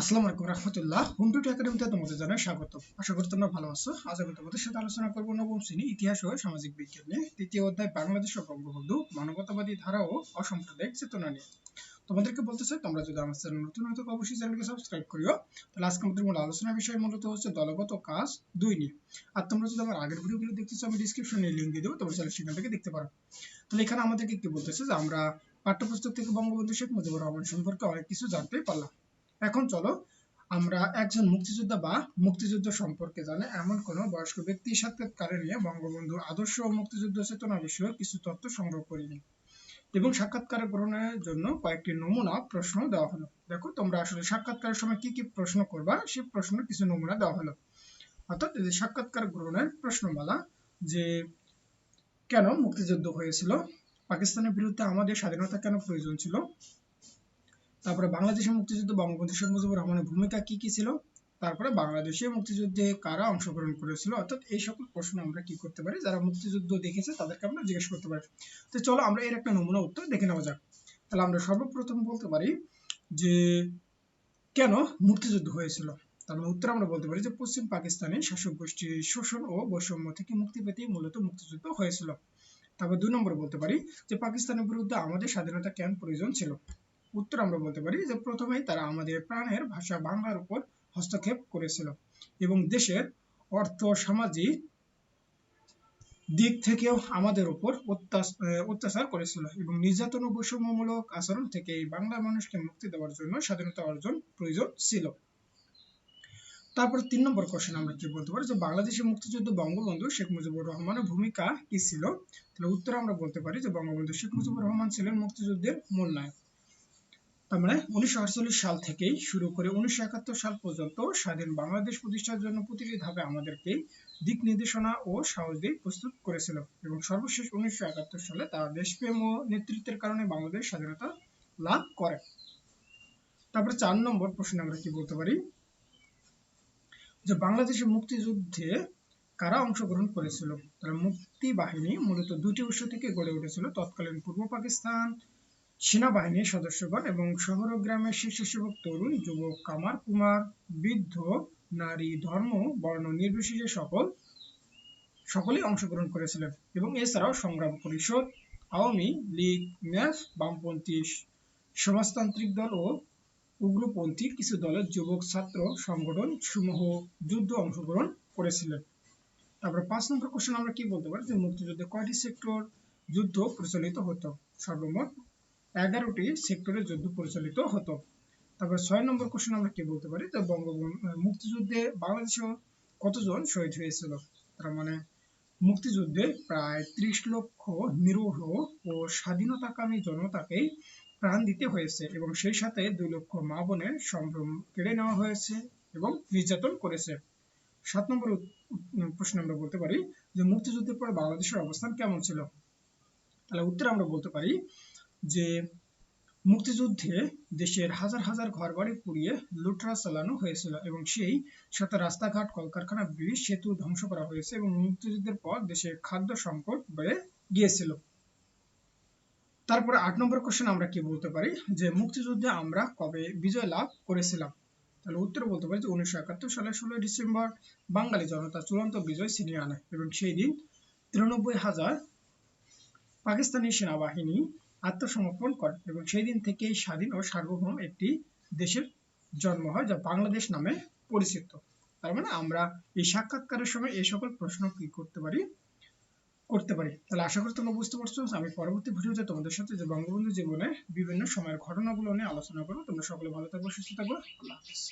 আসসালামু আলাইকুম রহমতুল্লাহ। একাডেমিতে তোমাদের স্বাগত। আশা করি তোমরা ভালো আছো। আজ আমি তোমাদের সাথে আলোচনা করব নবম শ্রেণি ইতিহাস ও সামাজিক বিজ্ঞান নিয়ে। তৃতীয় অধ্যায়, বাংলাদেশ ও বঙ্গবন্ধু, মানবতাবাদী ধারা ও অসাম্প্রদায়িক চেতনা নিয়ে। তোমাদেরকে বলতে চাই, তোমরা যদি আমার চ্যানেল নতুন অবশ্যই চ্যানেলকে সাবস্ক্রাইব করিও। তাহলে আজকে আমাদের মূল আলোচনার বিষয় মূলত হচ্ছে দলগত কাজ দুই নিয়ে। আর তোমরা যদি আমার আগের ভিডিওগুলো দেখতে চাও আমি ডিসক্রিপশনে লিঙ্ক দিয়ে দেবো, তোমরা সেখান থেকে দেখতে পারো। তাহলে এখানে আমাদেরকে কি বলতেছে যে আমরা পাঠ্যপুস্তক থেকে বঙ্গবন্ধু শেখ মুজিবুর রহমান সম্পর্কে অনেক কিছু জানতে পারলাম। এখন চলো আমরা একজন মুক্তিযোদ্ধা বা মুক্তিযুদ্ধ সম্পর্কে জানে। এমন কোন বয়স্ক ব্যক্তি সাক্ষাৎকারে নিয়ে বঙ্গবন্ধুর আদর্শ ও মুক্তিযুদ্ধ চেতনা বিষয়ে কিছু তথ্য সংগ্রহ করিনি। এবং সাক্ষাৎকার গ্রহণের জন্য কয়েকটি নমুনা প্রশ্ন দেওয়া হলো। দেখো, তোমরা আসলে সাক্ষাৎকারের সময় কি কি প্রশ্ন করবা সেই প্রশ্ন কিছু নমুনা দেওয়া হলো। অর্থাৎ এই সাক্ষাৎকার গ্রহণের প্রশ্নমালা, যে কেন মুক্তিযুদ্ধ হয়েছিল, পাকিস্তানের বিরুদ্ধে আমাদের স্বাধীনতা কেন প্রয়োজন ছিল তারপরে বাংলাদেশের মুক্তিযুদ্ধ, বঙ্গবন্ধু শেখ মুজিবুর রহমানের ভূমিকা কি কি ছিল? তারপরে বাংলাদেশের মুক্তিযুদ্ধে কারা অংশগ্রহণ করেছিল? অর্থাৎ এই সকল প্রশ্ন আমরা কি করতে পারি? যারা মুক্তিযুদ্ধ দেখেছে, তাদেরকে আমরা জিজ্ঞেস করতে পারি। তো চলো আমরা এর একটা নমুনা উত্তর দেখে নেওয়া যাক। তাহলে আমরা সর্বপ্রথম বলতে পারি যে, কেন মুক্তিযুদ্ধ হয়েছিল? তাহলে উত্তর আমরা বলতে পারি যে, পশ্চিম পাকিস্তানে শাসক গোষ্ঠীর শোষণ ও বৈষম্য থেকে মুক্তি পেতে মূলত মুক্তিযুদ্ধ হয়েছিল। তারপর দুই নম্বর বলতে পারি যে, পাকিস্তানের বিরুদ্ধে আমাদের স্বাধীনতা কেন প্রয়োজন ছিল? উত্তর আমরা বলতে পারি যে প্রথমেই তারা আমাদের প্রাণের ভাষা বাংলার উপর হস্তক্ষেপ করেছিল এবং দেশের অর্থ সামাজিক দিক থেকেও আমাদের উপর অত্যাচার করেছিল এবং নির্যাতন ও বৈষম্যমূলক আচরণ থেকে এই বাংলার মানুষকে মুক্তি দেওয়ার জন্য স্বাধীনতা অর্জন প্রয়োজন ছিল। তারপর তিন নম্বর কোশ্চেন আমরা কি বলতে পারি? যে বাংলাদেশের মুক্তিযুদ্ধ বঙ্গবন্ধু শেখ মুজিবুর রহমানের ভূমিকা কি ছিল? তাহলে উত্তর আমরা বলতে পারি যে বঙ্গবন্ধু শেখ মুজিবুর রহমান ছিলেন মুক্তিযুদ্ধের মূল নায়ক। তার মানে উনিশশো সাল থেকেই শুরু করে উনিশশো সাল পর্যন্ত স্বাধীন বাংলাদেশ প্রতিষ্ঠার জন্য প্রতিটি ধাপে আমাদেরকে দিক নির্দেশনা ও সাহস দিয়ে প্রস্তুত করেছিল। এবং সর্বশেষ উনিশশো সালে তার দেশপ্রেম ও নেতৃত্বের কারণে বাংলাদেশ স্বাধীনতা লাভ করে। তারপরে চার নম্বর প্রশ্নে আমরা কি বলতে পারি? যে বাংলাদেশের মুক্তিযুদ্ধে কারা অংশগ্রহণ করেছিল? তাহলে মুক্তি বাহিনী, মূলত দুটি উৎস থেকে গড়ে উঠেছিল। তৎকালীন পূর্ব পাকিস্তান সেনাবাহিনীর সদস্যগণ এবং শহর ও গ্রামের স্বেচ্ছাসেবক তরুণ, যুবক কামার কুমার, বৃদ্ধ, নারী, ধর্ম, বর্ণ নির্বিশেষে সকল, সকলেই অংশগ্রহণ করেছিলেন এবং এছাড়াও সংগ্রাম পরিষদ, আওয়ামী লীগ, ন্যাস, বামপন্থী সমাজতান্ত্রিক দল ও উগ্রপন্থী কিছু দলের যুবক ছাত্র সংগঠন সমূহ যুদ্ধ অংশগ্রহণ করেছিলেন। তারপরে পাঁচ নম্বর কোশ্চেন আমরা কি বলতে পারি? যে মুক্তিযুদ্ধে কয়টি সেক্টর যুদ্ধ প্রচলিত হতো? সর্বমোট এগারোটি সেক্টরে যুদ্ধ পরিচালিত হতো। তারপর ছয় নম্বর কোশ্চেন আমরা কি বলতে পারি? যে বঙ্গবন্ধু মুক্তিযুদ্ধে বাংলাদেশে কতজন শহীদ হয়েছিল? তার মানে মুক্তিযুদ্ধে প্রায় ত্রিশ লক্ষ নিরীহ ও স্বাধীনতাকামী জনতাকে প্রাণ দিতে হয়েছে এবং সেই সাথে দুই লক্ষ মা বোনের সম্ভ্রম কেড়ে নেওয়া হয়েছে এবং নির্যাতন করেছে। সাত নম্বর প্রশ্ন আমরা বলতে পারি যে মুক্তিযুদ্ধের পর বাংলাদেশের অবস্থান কেমন ছিল? তাহলে উত্তর আমরা বলতে পারি যে মুক্তিযুদ্ধে দেশের হাজার হাজার ঘরবাড়ি পুড়িয়ে লুটরা চালানো হয়েছিল এবং সেই সাথে রাস্তাঘাট, কলকারখানা, ব্রিজ, সেতু ধ্বংস করা হয়েছে এবং মুক্তিযুদ্ধের পর দেশে খাদ্য সংকট বেড়ে গিয়েছিল। তারপরে আট নম্বর কোশ্চেন আমরা কি বলতে পারি? যে মুক্তিযুদ্ধে আমরা কবে বিজয় লাভ করেছিলাম? তাহলে উত্তর বলতে পারি যে উনিশশো একাত্তর সালের ষোলোই ডিসেম্বর বাঙালি জনতা চূড়ান্ত বিজয় ছিনিয়ে আনে এবং সেই দিন তিরানব্বই হাজার পাকিস্তানি সেনাবাহিনী আত্মসমর্পণ করেন এবং সেই দিন থেকেই স্বাধীন ও সার্বভৌম একটি দেশের জন্ম হয়, যা বাংলাদেশ নামে পরিচিত। তার মানে আমরা এই সাক্ষাৎকারের সময় এই সকল প্রশ্ন কি করতে পারি করতে পারি? তাহলে আশা করি তোমরা বুঝতে পারছ। আমি পরবর্তী ভিডিওতে তোমাদের সাথে যে বঙ্গবন্ধু জীবনে বিভিন্ন সময়ের ঘটনাগুলো নিয়ে আলোচনা করব। তোমরা সকলে ভালো থাকব, সুস্থ থাকব। আল্লাহ হাফিজ।